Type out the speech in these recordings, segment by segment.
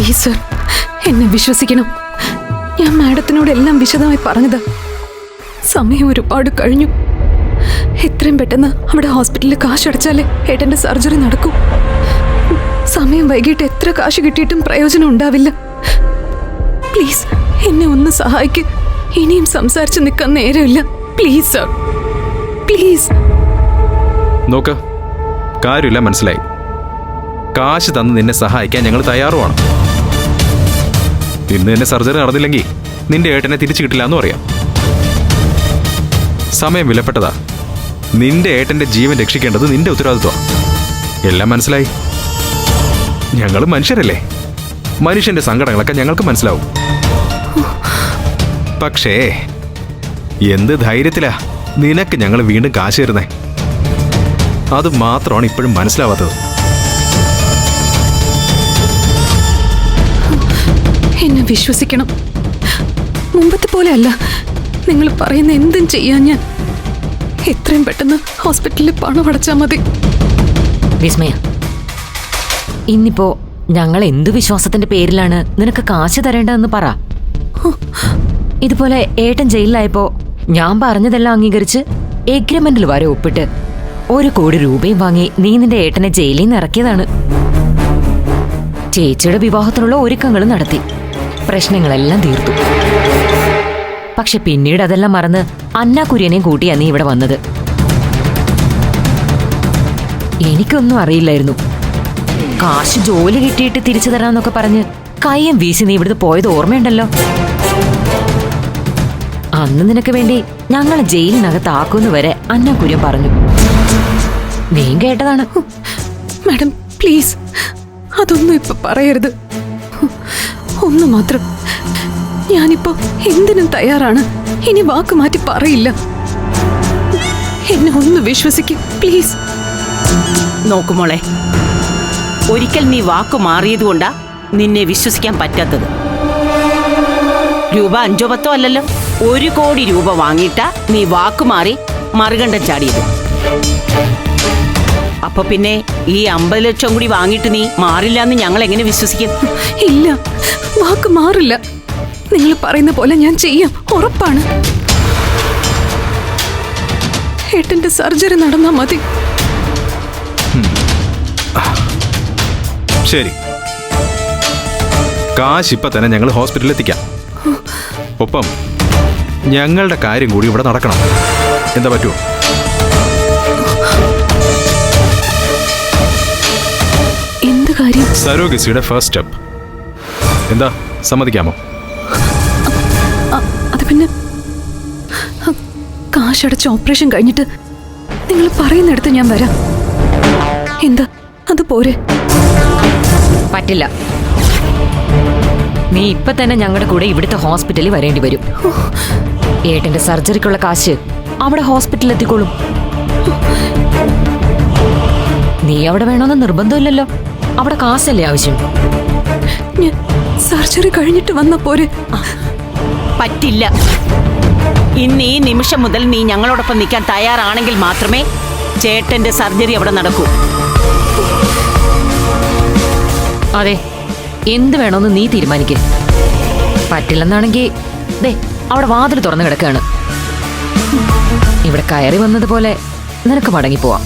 Please sir എന്നെ വിശ്വസിക്കണം. ഞാൻ മാഡത്തിനോട് എല്ലാം വിശദമായി പറഞ്ഞത്. സമയം ഒരുപാട് കഴിഞ്ഞു. എത്രയും പെട്ടെന്ന് അവിടെ ഹോസ്പിറ്റലിൽ കാശ് അടച്ചാലേ ഏട്ടന്റെ സർജറി നടക്കൂ. സമയം വൈകിട്ട് എത്ര കാശ് കിട്ടിയിട്ടും പ്രയോജനം ഉണ്ടാവില്ല. പ്ലീസ് എന്നെ ഒന്ന് സഹായിക്ക്. ഇനിയും സംസാരിച്ച് നിൽക്കാൻ നേരമില്ല. പ്ലീസ് സർ പ്ലീസ് നോക്ക് കാര്യമില്ല മനസ്സിലായി. കാശ് തന്ന് നിന്നെ സഹായിക്കാൻ ഞങ്ങൾ തയ്യാറുമാണ്. ഇന്ന് തന്നെ സർജറി നടന്നില്ലെങ്കിൽ നിന്റെ ഏട്ടനെ തിരിച്ചു കിട്ടില്ല എന്ന് പറയാം സമയം വിലപ്പെട്ടതാ. നിന്റെ ഏട്ടന്റെ ജീവൻ രക്ഷിക്കേണ്ടത് നിന്റെ ഉത്തരവാദിത്വമാണ് എല്ലാം മനസ്സിലായി? ഞങ്ങൾ മനുഷ്യരല്ലേ? മനുഷ്യന്റെ സങ്കടങ്ങളൊക്കെ ഞങ്ങൾക്ക് മനസ്സിലാവും. പക്ഷേ എന്ത് ധൈര്യത്തിലാ നിനക്ക് ഞങ്ങൾ വീണ്ടും കാശ് തരുന്നേ? അത് മാത്രമാണ് ഇപ്പോഴും മനസ്സിലാവാത്തത്. വിശ്വസിക്കണം. മുമ്പത്തെ പോലെ അല്ല. നിങ്ങൾ പറയുന്ന എന്തും ചെയ്യാൻ ഞാൻ എത്രയും പെട്ടെന്ന് ഹോസ്പിറ്റലിൽ പണം അടച്ചാൽ മതി. വിസ്മയ ഇന്നിപ്പോ ഞങ്ങൾ എന്തു വിശ്വാസത്തിന്റെ പേരിലാണ് നിനക്ക് കാശ് തരേണ്ടതെന്ന് പറ. ഇതുപോലെ ഏട്ടൻ ജയിലിലായപ്പോ ഞാൻ പറഞ്ഞതെല്ലാം അംഗീകരിച്ച് എഗ്രിമെന്റിൽ വരെ ഒപ്പിട്ട് ഒരു കോടി രൂപയും വാങ്ങി നീ നിന്റെ ഏട്ടനെ ജയിലിൽ നിന്ന് ഇറക്കിയതാണ്. ചേച്ചിയുടെ വിവാഹത്തിനുള്ള ഒരുക്കങ്ങൾ നടത്തി. പ്രശ്നങ്ങളെല്ലാം തീർത്തു. പക്ഷെ പിന്നീട് അതെല്ലാം മറന്ന് അന്ന കുര്യനെയും കൂട്ടിയാ നീ ഇവിടെ വന്നത്. എനിക്കൊന്നും അറിയില്ലായിരുന്നു. കാശ് ജോലി കിട്ടിയിട്ട് തിരിച്ചു തരാമെന്നൊക്കെ പറഞ്ഞ് കയ്യും വീശി നീ ഇവിടുന്ന് പോയത് ഓർമ്മയുണ്ടല്ലോ? അന്ന് നിനക്ക് വേണ്ടി ഞങ്ങൾ ജയിലിനകത്ത് ആക്കുമെന്ന് വരെ അന്ന കുര്യൻ പറഞ്ഞു. നീ കേട്ടതാണ്. Madam please. അതൊന്നും ഇപ്പൊ പറയരുത്. ഒന്ന് മാത്രം. ഞാനിപ്പോ എന്തിനും തയ്യാറാണ്. ഇനി വാക്ക് മാറ്റി പറയില്ല. എന്നെ ഒന്ന് വിശ്വസിക്കും പ്ലീസ്. നോക്കുമോളെ ഒരിക്കൽ നീ വാക്കു മാറിയതുകൊണ്ടാ നിന്നെ വിശ്വസിക്കാൻ പറ്റാത്തത്. രൂപ അഞ്ചോ പത്തോ അല്ലല്ലോ? ഒരു കോടി രൂപ വാങ്ങിയിട്ടാ നീ വാക്കു മാറി മറുകണ്ഠം ചാടിയത്. അപ്പൊ പിന്നെ ഈ അമ്പത് ലക്ഷം കൂടി വാങ്ങിയിട്ട് നീ മാറില്ല എന്ന് ഞങ്ങൾ എങ്ങനെ വിശ്വസിക്കും? ഇല്ല വാക്ക് മാറില്ല. നിങ്ങൾ പറയുന്ന പോലെ ഞാൻ ചെയ്യാം. ഉറപ്പാണ്. ഏട്ടന്റെ സർജറി നടന്നാ മതി. ശരി. കാശ് ഇപ്പൊ തന്നെ ഞങ്ങൾ ഹോസ്പിറ്റലിൽ എത്തിക്കാം ഒപ്പം ഞങ്ങളുടെ കാര്യം കൂടി ഇവിടെ നടക്കണം. എന്താ പറ്റുമോ സരോഗസിയുടെ ഫസ്റ്റ് സ്റ്റെപ്പ് എന്താ? സമ്മതിക്കാമോ? അത് പിന്നെ കാശടച്ച് ഓപ്പറേഷൻ കഴിഞ്ഞിട്ട് നിങ്ങൾ പറയുന്നിടത്ത് ഞാൻ വരാം. എന്താ? അത് പോരെ. പറ്റില്ല. നീ ഇപ്പൊ തന്നെ ഞങ്ങളുടെ കൂടെ ഇവിടുത്തെ ഹോസ്പിറ്റലിൽ വരേണ്ടി വരും. ഏട്ടന്റെ സർജറിക്കുള്ള കാശ് അവിടെ ഹോസ്പിറ്റലിൽ എത്തിക്കോളും. നീ അവിടെ വേണമെന്ന് നിർബന്ധമില്ലല്ലോ. അവിടെ കാശല്ലേ ആവശ്യം? സർജറി കഴിഞ്ഞിട്ട് വന്ന പോരെ. പറ്റില്ല. ഇന്ന് ഈ നിമിഷം മുതൽ നീ ഞങ്ങളോടൊപ്പം നിൽക്കാൻ തയ്യാറാണെങ്കിൽ മാത്രമേ ചേട്ടന്റെ സർജറി അവിടെ നടക്കൂ. അതെ എന്ത് വേണമെന്ന് നീ തീരുമാനിക്കേ. പറ്റില്ലെന്നാണെങ്കിൽ ദേ അവിടെ വാതിൽ തുറന്നു കിടക്കുകയാണ്. ഇവിടെ കയറി വന്നതുപോലെ നിനക്ക് മടങ്ങിപ്പോവാം.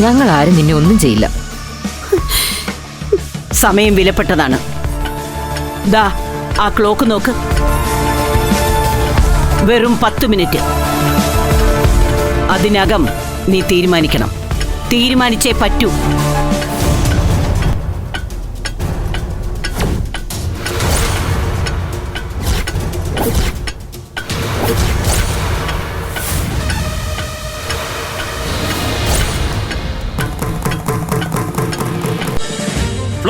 ഞങ്ങൾ ആരും നിന്നെ ഒന്നും ചെയ്യില്ല. സമയം വിലപ്പെട്ടതാണ്. ദാ ആ ക്ലോക്ക് നോക്ക്. വെറും പത്ത് മിനിറ്റ്. അതിനകം നീ തീരുമാനിക്കണം. തീരുമാനിച്ചേ പറ്റൂ.